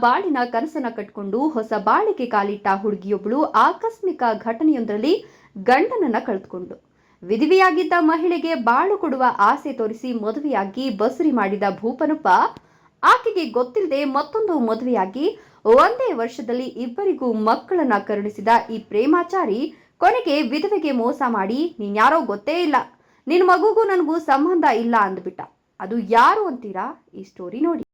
ಬಾಳಿನ ಕನಸನ್ನ ಕಟ್ಕೊಂಡು ಹೊಸ ಬಾಳಿಗೆ ಕಾಲಿಟ್ಟ ಹುಡುಗಿಯೊಬ್ಬಳು ಆಕಸ್ಮಿಕ ಘಟನೆಯೊಂದರಲ್ಲಿ ಗಂಡನನ್ನ ಕಳೆದುಕೊಂಡು ವಿಧವೆಯಾಗಿದ್ದ ಮಹಿಳೆಗೆ ಬಾಳು ಕೊಡುವ ಆಸೆ ತೋರಿಸಿ ಮದುವೆಯಾಗಿ ಬಸರಿ ಮಾಡಿದ ಭೂಪನಪ್ಪ, ಆಕೆಗೆ ಗೊತ್ತಿಲ್ಲದೆ ಮತ್ತೊಂದು ಮದುವೆಯಾಗಿ ಒಂದೇ ವರ್ಷದಲ್ಲಿ ಇಬ್ಬರಿಗೂ ಮಕ್ಕಳನ್ನ ಕರುಣಿಸಿದ ಈ ಪ್ರೇಮಾಚಾರಿ ಕೊನೆಗೆ ವಿಧವೆಗೆ ಮೋಸ ಮಾಡಿ, ನೀನ್ಯಾರೋ ಗೊತ್ತೇ ಇಲ್ಲ. ನಿನ್ನ ಮಗುಗೂ ನನಗೂ ಸಂಬಂಧ ಇಲ್ಲ ಅಂದ್ಬಿಟ್ಟ. ಅದು ಯಾರು ಅಂತೀರಾ? ಈ ಸ್ಟೋರಿ ನೋಡಿ.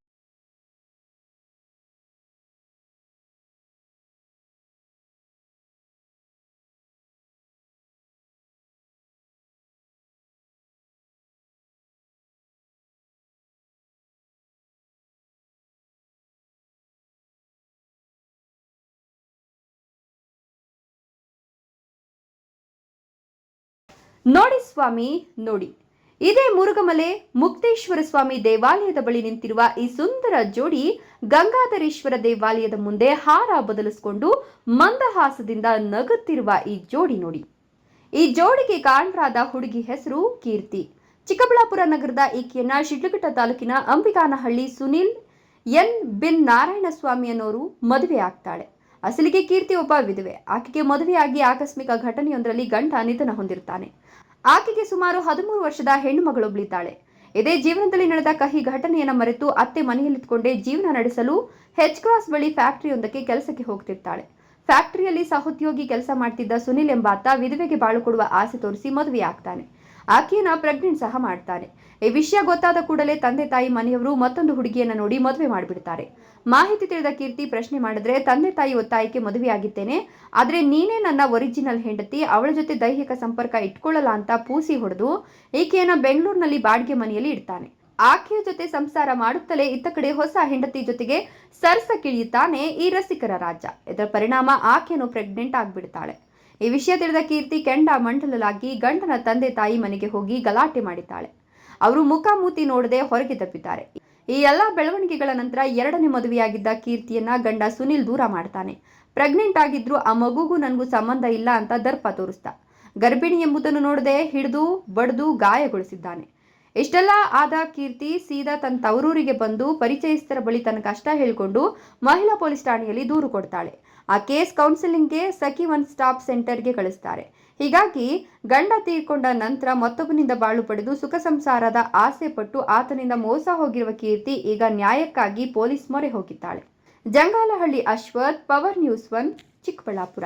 ನೋಡಿ ಸ್ವಾಮಿ, ನೋಡಿ. ಇದೇ ಮುರುಗಮಲೆ ಮುಕ್ತೇಶ್ವರ ಸ್ವಾಮಿ ದೇವಾಲಯದ ಬಳಿ ನಿಂತಿರುವ ಈ ಸುಂದರ ಜೋಡಿ ಗಂಗಾಧರೇಶ್ವರ ದೇವಾಲಯದ ಮುಂದೆ ಹಾರ ಬದಲಿಸಿಕೊಂಡು ಮಂದಹಾಸದಿಂದ ನಗುತ್ತಿರುವ ಈ ಜೋಡಿ ನೋಡಿ. ಈ ಜೋಡಿಗೆ ಕಾರಣರಾದ ಹುಡುಗಿ ಹೆಸರು ಕೀರ್ತಿ. ಚಿಕ್ಕಬಳ್ಳಾಪುರ ನಗರದ ಈಕೆಯನ್ನ ಶಿಡ್ಲಘಟ್ಟ ತಾಲೂಕಿನ ಅಂಬಿಕಾನಹಳ್ಳಿ ಸುನಿಲ್ ಎನ್. ಬಿನ್. ನಾರಾಯಣಸ್ವಾಮಿ ಅನ್ನೋರು ಮದುವೆ ಆಗ್ತಾಳೆ ಅಸಲಿಗೆ ಕೀರ್ತಿ ಒಬ್ಬ ವಿಧವೆ. ಆಕೆಗೆ ಮದುವೆಯಾಗಿ ಆಕಸ್ಮಿಕ ಘಟನೆಯೊಂದರಲ್ಲಿ ಗಂಡ ನಿಧನ ಹೊಂದಿರುತ್ತಾನೆ. ಆಕೆಗೆ ಸುಮಾರು ಹದಿಮೂರು ವರ್ಷದ ಹೆಣ್ಣು ಮಗಳೊಬ್ಳಿದ್ದಾಳೆ ಇದೇ ಜೀವನದಲ್ಲಿ ನಡೆದ ಕಹಿ ಘಟನೆಯನ್ನು ಮರೆತು ಅತ್ತೆ ಮನೆಯಲ್ಲಿತ್ಕೊಂಡೇ ಜೀವನ ನಡೆಸಲು ಹೆಚ್ ಕ್ರಾಸ್ ಬಳಿ ಫ್ಯಾಕ್ಟರಿಯೊಂದಕ್ಕೆ ಕೆಲಸಕ್ಕೆ ಹೋಗ್ತಿರ್ತಾಳೆ. ಫ್ಯಾಕ್ಟರಿಯಲ್ಲಿ ಸಹೋದ್ಯೋಗಿ ಕೆಲಸ ಮಾಡ್ತಿದ್ದ ಸುನಿಲ್ ಎಂಬಾತ ವಿಧವೆಗೆ ಬಾಳು ಕೊಡುವ ಆಸೆ ತೋರಿಸಿ ಮದುವೆಯಾಗ್ತಾನೆ. ಆಕೆಯನ್ನ ಪ್ರೆಗ್ನೆಂಟ್ ಸಹ ಮಾಡ್ತಾನೆ. ಈ ವಿಷಯ ಗೊತ್ತಾದ ಕೂಡಲೇ ತಂದೆ ತಾಯಿ ಮನೆಯವರು ಮತ್ತೊಂದು ಹುಡುಗಿಯನ್ನ ನೋಡಿ ಮದುವೆ ಮಾಡಿಬಿಡ್ತಾರೆ. ಮಾಹಿತಿ ತಿಳಿದ ಕೀರ್ತಿ ಪ್ರಶ್ನೆ ಮಾಡಿದ್ರೆ, ತಂದೆ ತಾಯಿ ಒತ್ತಾಯಕ್ಕೆ ಮದುವೆಯಾಗಿದ್ದೇನೆ. ಆದ್ರೆ ನೀನೇ ನನ್ನ ಒರಿಜಿನಲ್ ಹೆಂಡತಿ. ಅವಳ ಜೊತೆ ದೈಹಿಕ ಸಂಪರ್ಕ ಇಟ್ಕೊಳ್ಳಲ್ಲ ಅಂತ ಪೂಸಿ ಹೊಡೆದು ಈಕೆಯನ್ನ ಬೆಂಗಳೂರಿನಲ್ಲಿ ಬಾಡಿಗೆ ಮನೆಯಲ್ಲಿ ಇಡ್ತಾನೆ. ಆಕೆಯ ಜೊತೆ ಸಂಸಾರ ಮಾಡುತ್ತಲೇ ಇತ್ತ ಕಡೆ ಹೊಸ ಹೆಂಡತಿ ಜೊತೆಗೆ ಸರಸ ಕಿಳಿಯುತ್ತಾನೆ ಈ ರಸಿಕರ ರಾಜ. ಇದರ ಪರಿಣಾಮ ಆಕೆಯನ್ನು ಪ್ರೆಗ್ನೆಂಟ್ ಆಗ್ಬಿಡ್ತಾಳೆ. ಈ ವಿಷಯ ತಿಳಿದ ಕೀರ್ತಿ ಕೆಂಡ ಮಂಡಲಲಾಗಿ ಗಂಡನ ತಂದೆ ತಾಯಿ ಮನೆಗೆ ಹೋಗಿ ಗಲಾಟೆ ಮಾಡಿದ್ದಾಳೆ. ಅವರು ಮುಖಾಮೂತಿ ನೋಡದೆ ಹೊರಗೆ ತಪ್ಪಿದ್ದಾರೆ. ಈ ಎಲ್ಲ ಬೆಳವಣಿಗೆಗಳ ನಂತರ ಎರಡನೇ ಮದುವೆಯಾಗಿದ್ದ ಕೀರ್ತಿಯನ್ನ ಗಂಡ ಸುನಿಲ್ ದೂರ ಮಾಡ್ತಾನೆ. ಪ್ರೆಗ್ನೆಂಟ್ ಆಗಿದ್ರು ಆ ಮಗುಗೂ ನನಗೂ ಸಂಬಂಧ ಇಲ್ಲ ಅಂತ ದರ್ಪ ತೋರಿಸ್ತಾ, ಗರ್ಭಿಣಿ ಎಂಬುದನ್ನು ನೋಡದೆ ಹಿಡಿದು ಬಡಿದು ಗಾಯಗೊಳಿಸಿದ್ದಾನೆ. ಇಷ್ಟೆಲ್ಲ ಆದ ಕೀರ್ತಿ ಸೀದಾ ತನ್ನ ತವರೂರಿಗೆ ಬಂದು ಪರಿಚಯಸ್ಥರ ಬಳಿ ತನ್ನ ಕಷ್ಟ ಹೇಳಿಕೊಂಡು ಮಹಿಳಾ ಪೊಲೀಸ್ ಠಾಣೆಯಲ್ಲಿ ದೂರು ಕೊಡ್ತಾಳೆ. ಆ ಕೇಸ್ ಕೌನ್ಸಿಲಿಂಗ್ಗೆ ಸಖಿ ಒನ್ ಸ್ಟಾಪ್ ಸೆಂಟರ್ಗೆ ಕಳಿಸ್ತಾರೆ. ಹೀಗಾಗಿ ಗಂಡ ತೀರ್ಕೊಂಡ ನಂತರ ಮತ್ತೊಬ್ಬನಿಂದ ಬಾಳು ಪಡೆದು ಸುಖ ಸಂಸಾರದ ಆಸೆ ಪಟ್ಟು ಆತನಿಂದ ಮೋಸ ಹೋಗಿರುವ ಕೀರ್ತಿ ಈಗ ನ್ಯಾಯಕ್ಕಾಗಿ ಪೊಲೀಸ್ ಮೊರೆ ಹೋಗಿದ್ದಾಳೆ. Jangalahalli Ashwath, power news one, Chikkaballapur.